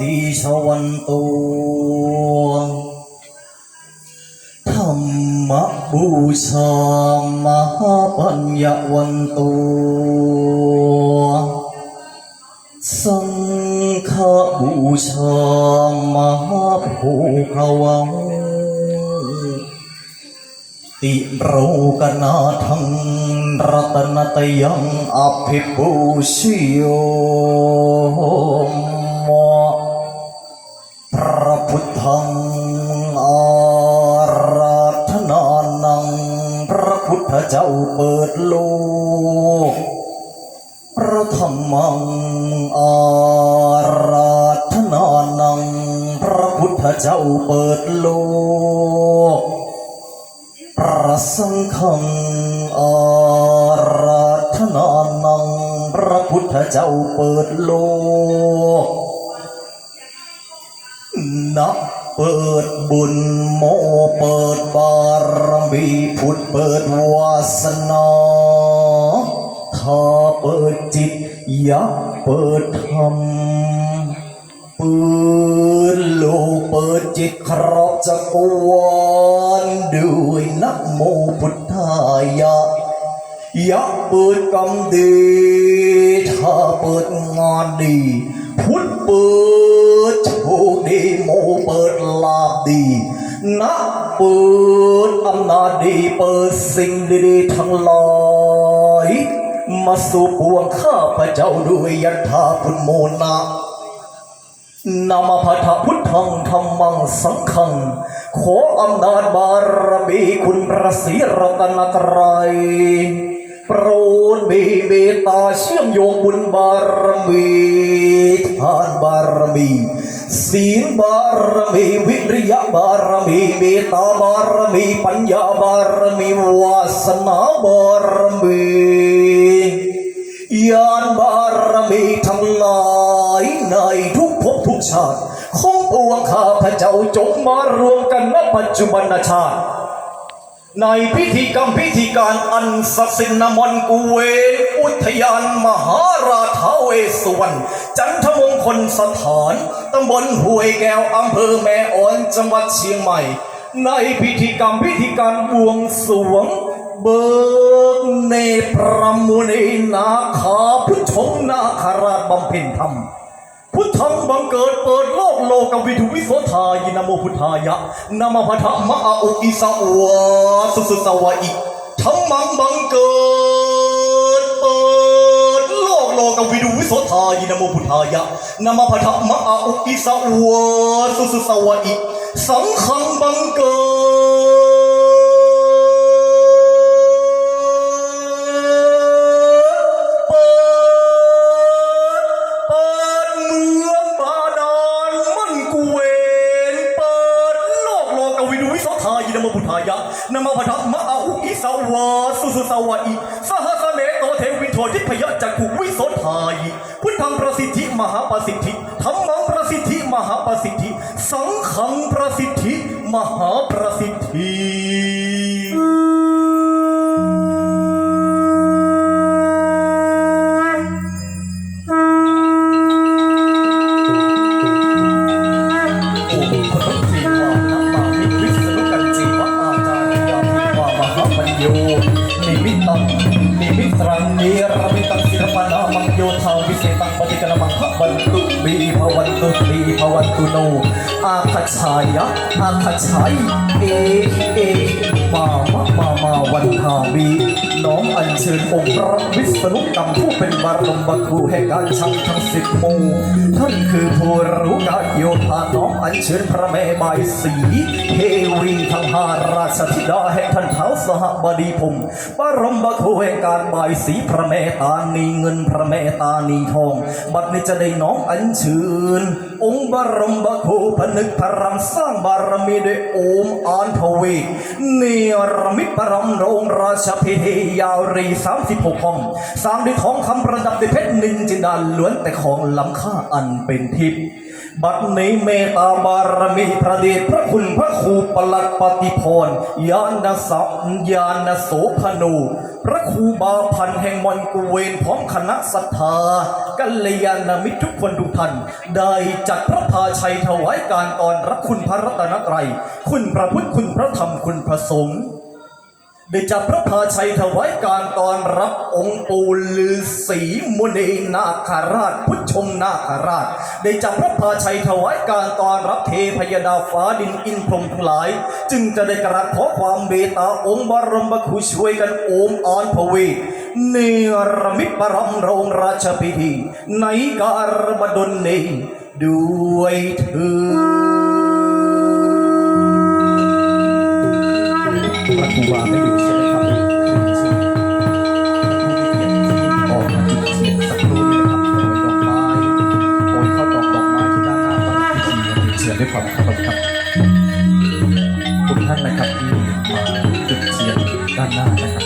ติชวันตุธรรมบูชามหาปัญญวันตุสังฆบูชามหาภูขวังติเรากนาทังรัตนตยังอภิปูชิโย พระเจ้าเปิดโลก พระธรรมังอาราธนานัง พระพุทธเจ้าเปิดโลก พระสังฆังอาราธนานัง พระพุทธเจ้าเปิดโลกนับ เปิดบุญโมเปิดบารมีพุทธเปิดวาสนาถ้าเปิดจิตยักเปิดธรรมเปิดโลกเปิดจิตครอบจักรวาลด้วยนะโมพุทธายะยะเปิดกรรมดีถ้าเปิดงานดี พุทธเปิด โชคดีโมเปิดลาภดีนะเปิดอำนาจดีเปิดสิ่งดีๆทั้งหลายมาสู่ปวงข้าพระเจ้าด้วยยัตถาพุทโมนานามาพัทธพุทธังธรรมังสังฆังขออำนาจบารมีคุณพระศรีรัตนตรัยโปรดมีเมตตาเชื่อมโยงบุญบารมีทานบารมี ศีลบารมีวิริยะบารมีเมตตาบารมีปัญญาบารมีวาสนาบารมียานบารมีทั้งหลายในทุกภพทุกชาติ ของปวงข้าพระเจ้าจงมารวมกันณปัจจุบันชาติ ในพิธีกรรมพิธีการอันศักดิ์สิทธิ์นมนกุเวนอุทยานมหาราชาเวสสุวรรณจันทมงคลสถานตำบลห้วยแก้วอำเภอแม่อ่อนจังหวัดเชียงใหม่ ในพิธีกรรมพิธีการบวงสรวง เบิกเนตรพระมุนีนาคาพุทธงนาคาราชบำเพ็ญธรรม พุทธังบังเกิดเปิดโลกโลกวิถุวิโสทายินะโมพุทธายะนะมพะทะมะอาอุอิสาวะสุสุสวะอิทั้งมังบังเกิดเปิดโลกโลกวิถุวิโสทายินะโมพุทธายะนะมพะทะมะอาอุอิสาวะสุสุสวะอิสังฆังบังเกิด นมพัทมะอาอุอิสาวาสุสุสาวาอิสหสเนโตเทวินโททิพยจักขุวิโสทาย พุทธังประสิทธิมหาประสิทธิธรรมังประสิทธิมหาประสิทธิ สังฆังประสิทธิ มหาประสิทธิ โยธาวิเศษตังปฏิกรมังขวันตุบีภวันตุบีภวันตุโนอาคัจฉายะอาคัจฉายเอเอมามามามาวันทาบีน้อมอัญเชิญองค์พระวิษณุกรรมผู้เป็นบารมบครูแห่งการชังทั้งสิบมู่ท่านคือผู้รู้การโยธาน้อมอัญเชิญพระแม่ใบสีเทวีทั้งห้า ราชธิดาแห่งท่านเท้าสหบดีพงศ์บรมบครูแห่งการบายสีพระแม่ตานีเงินพระแม่ตานีทอง บัดนี้จะได้น้อมอัญเชิญองค์บรมบครูผนึกพระรำสร้างบารมีด้วยโอมอานทวศเนรมิตปรำโรงราชพิธียาวรีสามสิบหกห้องสางด้วยทองคำประดับด้วยเพชรนินจินดาล้วนแต่ของล้ำค่าอันเป็นทิพย์ บัดนี้เมตาบารมีพระเดชพระคุณพระครูปลัดปฏิพรยานสัพยานโสพนู พระครูบาพันแห่งมอนกุเวนพร้อมคณะศรัทธากัลยาณมิตรทุกคนทุกท่าน ได้จัดพระพาชัยถวายการตอนรับคุณพระรัตนตรัย คุณพระพุทธคุณพระธรรมคุณพระสงฆ์ ได้จับพระพาชัยถวายการตอนรับองค์ปู่ฤาษีมุนีนาคาราช พุทธชงนาคาราช ได้จับพระพาชัยถวายการตอนรับเทพยดาฟ้าดินอินพรหมทั้งหลาย จึงจะได้กราบขอความเมตตาองค์บรมครูช่วยกันโอมอานพเวเนรมิตปรมโรงราชพิธีในการบดลนี้ด้วยเธอ พระครูบาไม่อยู่ใช่ไหมครับออกมาจุดเทียนสักครู่นี้นะครับโปรยดอกไม้โปรยข้าวดอกดอกไม้ที่ด้านหน้าพระพิธีเชิญด้วยความเคารพครับทุกท่านนะครับที่มาจุดเทียนด้านหน้านะครับ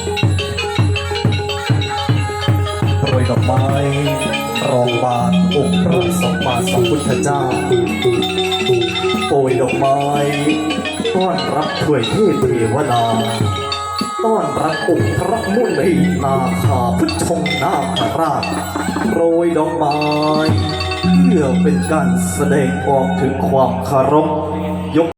โรยดอกไม้รองบานองค์พระสัมมาสัมพุทธเจ้าโปรยดอกไม้ ต้อนรับถวยเทพเทวดาต้อนรับองค์พระมุนีนาคาพุทธงนาคราชโปรยดอกไม้เพื่อเป็นการแสดงออกถึงความคารพยก